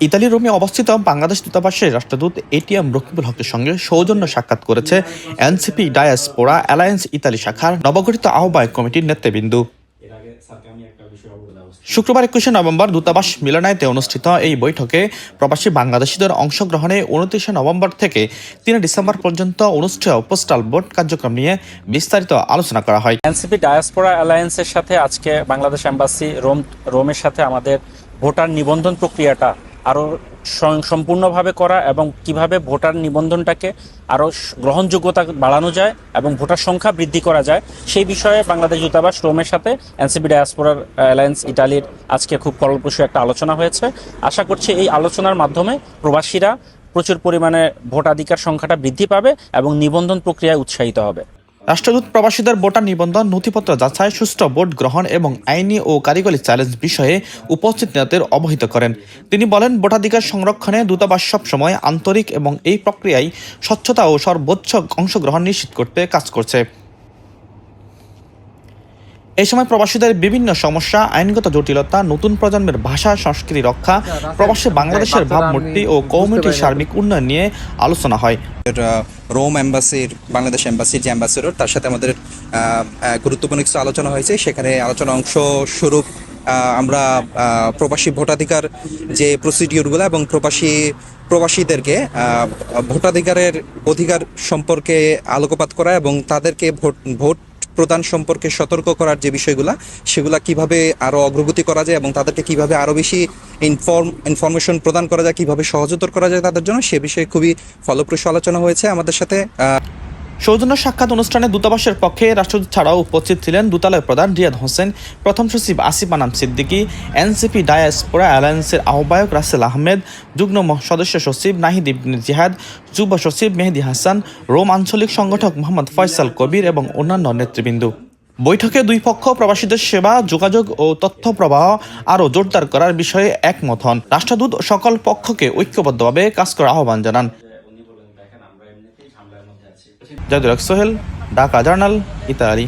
ইতালির রোমে অবস্থিত বাংলাদেশ দূতাবাসের রাষ্ট্রদূত এটিএম রকিবুল হকের সঙ্গে সৌজন্য সাক্ষাৎ করেছে এনসিপি ডায়াসপোরা অ্যালায়েন্স ইতালি শাখার নবগঠিত আহ্বায়ক কমিটির নেতৃবৃন্দু। শুক্রবার একুশে নভেম্বর দূতাবাস মিলনায়তে অনুষ্ঠিত এই বৈঠকে প্রবাসী বাংলাদেশিদের অংশগ্রহণে উনত্রিশে নভেম্বর থেকে তিন ডিসেম্বর পর্যন্ত অনুষ্ঠেয় পোস্টাল ভোট কার্যক্রম নিয়ে বিস্তারিত আলোচনা করা হয়। এনসিপি ডায়াসপোরা অ্যালায়েন্সের সাথে আজকে বাংলাদেশ এম্বাসি রোম, রোমের সাথে আমাদের ভোটার নিবন্ধন প্রক্রিয়াটা আরও সম্পূর্ণভাবে করা এবং কীভাবে ভোটার নিবন্ধনটাকে আরও গ্রহণযোগ্যতা বাড়ানো যায় এবং ভোটার সংখ্যা বৃদ্ধি করা যায়, সেই বিষয়ে বাংলাদেশ দূতাবাস রোমের সাথে এনসিপি ডায়াসপোরার অ্যালায়েন্স ইটালির আজকে খুব ফলপ্রসূ একটা আলোচনা হয়েছে। আশা করছি এই আলোচনার মাধ্যমে প্রবাসীরা প্রচুর পরিমাণে ভোটাধিকার সংখ্যাটা বৃদ্ধি পাবে এবং নিবন্ধন প্রক্রিয়ায় উৎসাহিত হবে। রাষ্ট্রদূত প্রবাসীদের ভোটার নিবন্ধন নথিপত্র যাচাই সুষ্ঠু ভোট গ্রহণ এবং আইনি ও কারিগরি চ্যালেঞ্জ বিষয়ে উপস্থিত নেতাদের অবহিত করেন। তিনি বলেন ভোটাধিকার সংরক্ষণে দূতাবাস সবসময় আন্তরিক এবং এই প্রক্রিয়ায় স্বচ্ছতা ও সর্বোচ্চ অংশগ্রহণ নিশ্চিত করতে কাজ করছে। এই সময় প্রবাসীদের বিভিন্ন সমস্যা আইনগত জটিলতা নতুন প্রজন্মের ভাষা সংস্কৃতি রক্ষা প্রবাসী বাংলাদেশের ভাবমূর্তি ও কমিউনিটির সার্বিক উন্নয়ন নিয়ে আলোচনা হয়। রোম অ্যাম্বাসির বাংলাদেশ অ্যাম্বাসির যে অ্যাম্বাসেডর, তার সাথে আমাদের গুরুত্বপূর্ণ কিছু আলোচনা হয়েছে। সেখানে আলোচনা অংশ স্বরূপ আমরা প্রবাসী ভোটাধিকার যে প্রসিডিউরগুলো এবং প্রবাসী, প্রবাসীদেরকে ভোটাধিকারের অধিকার সম্পর্কে আলোকপাত করা এবং তাদেরকে ভোট ভোট প্রদান সম্পর্কে সতর্ক করার যে বিষয়গুলো, সেগুলা কীভাবে আরও অগ্রগতি করা যায় এবং তাদেরকে কীভাবে আরও বেশি ইনফর্ম ইনফরমেশন প্রদান করা যায়, কীভাবে সহজতর করা যায় তাদের জন্য, সে বিষয়ে খুবই ফলপ্রসূ আলোচনা হয়েছে। আমাদের সাথে সৌজন্য সাক্ষাৎ অনুষ্ঠানে দূতাবাসের পক্ষে রাষ্ট্রদূত ছাড়াও উপস্থিত ছিলেন দূতালয় প্রধান রিয়াদ হোসেন, প্রথম সচিব আসিফ আনাম সিদ্দিকী, এনসিপি ডায়াসপোরা অ্যালায়েন্সের আহ্বায়ক রাসেল আহমেদ, যুগ্ম সদস্য সচিব নাহিদ ইবনে জিহাদ, যুব সচিব মেহেদি হাসান, রোম আঞ্চলিক সংগঠক মোহাম্মদ ফয়সাল কবির এবং অন্যান্য নেতৃবৃন্দ। বৈঠকে দুই পক্ষ প্রবাসীদের সেবা, যোগাযোগ ও তথ্য প্রবাহ আরও জোরদার করার বিষয়ে একমত হন। রাষ্ট্রদূত সকল পক্ষকে ঐক্যবদ্ধভাবে কাজ করার আহ্বান জানান। জাদুরাক সোহেল ঢাকা জার্নাল ইতালি।